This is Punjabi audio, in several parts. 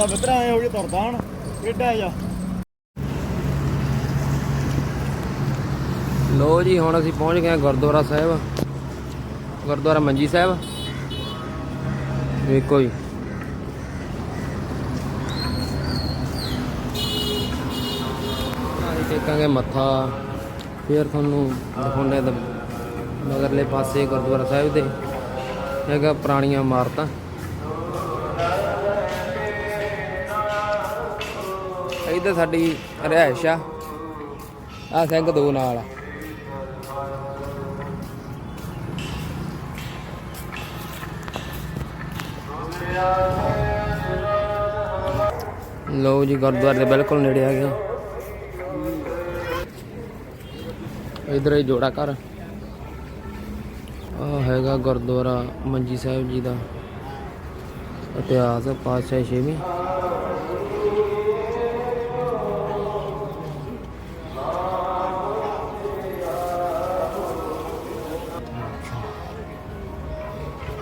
ਉਹਦਾ ਮਿੱਤਰਾ ਐ ਹੋ ਗਿਆ ਤੁਰਦਾ ਹਣ ਕਿੱਡਾ ਜਾ। ਲੋ ਜੀ, ਹੁਣ ਅਸੀਂ ਪਹੁੰਚ ਗਏ ਹਾਂ ਗੁਰਦੁਆਰਾ ਸਾਹਿਬ। ਗੁਰਦੁਆਰਾ ਮੰਜੀ ਸਾਹਿਬ। ਵੇਖੋ ਜੀ। ਟੇਕਾਂਗੇ ਮੱਥਾ। ਫਿਰ ਤੁਹਾਨੂੰ ਦਿਖਾਉਂਦੇ ਹਾਂ ਮਗਰਲੇ ਪਾਸੇ ਗੁਰਦੁਆਰਾ ਸਾਹਿਬ ਦੇ। ਹੈਗਾ ਪੁਰਾਣੀਆਂ ਇਮਾਰਤਾਂ। ਇੱਧਰ ਸਾਡੀ ਰਿਹਾਇਸ਼ ਆ। ਆ ਸਿੰਘ ਦੋ ਨਾਲ ਆ। ਲੋ ਜੀ, ਗੁਰਦੁਆਰੇ ਦੇ ਬਿਲਕੁਲ ਨੇੜੇ ਆ ਗਏ। ਇਧਰ ਹੀ ਜੋੜਾ ਘਰ। ਆ ਹੈਗਾ ਗੁਰਦੁਆਰਾ ਮੰਜੀ ਸਾਹਿਬ ਜੀ ਦਾ। ਇਤਿਹਾਸ, ਪਾਤਸ਼ਾਹ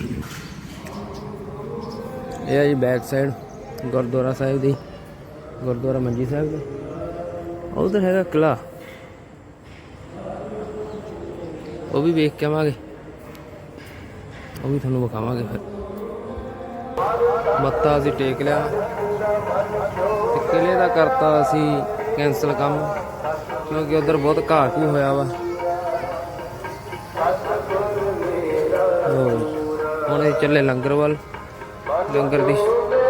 ਇਹ ਹੈ ਜੀ ਬੈਕ ਸਾਈਡ ਗੁਰਦੁਆਰਾ ਸਾਹਿਬ ਦੀ, ਗੁਰਦੁਆਰਾ ਮੰਜੀ ਸਾਹਿਬ ਦਾ। ਉਧਰ ਹੈਗਾ ਕਿਲਾ ਉਹ ਵੀ ਵੇਖ ਕੇ ਆਵਾਂਗੇ। ਉਹ ਵੀ ਤੁਹਾਨੂੰ ਵਿਖਾਵਾਂਗੇ ਫਿਰ। ਮੱਤਾ ਅਸੀਂ ਟੇਕ ਲਿਆ। ਤੇ ਕਿਲੇ ਦਾ ਕਰਤਾ ਅਸੀਂ ਕੈਂਸਲ ਕੰਮ, ਕਿਉਂਕਿ ਉਧਰ ਬਹੁਤ ਘਾਟ ਘੂ ਹੋਇਆ ਵਾ। ਚੱਲੇ ਲੰਗਰ ਵੱਲ ਲੰਗਰ ਦੀ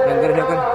ਲੰਗਰ ਛਕਣ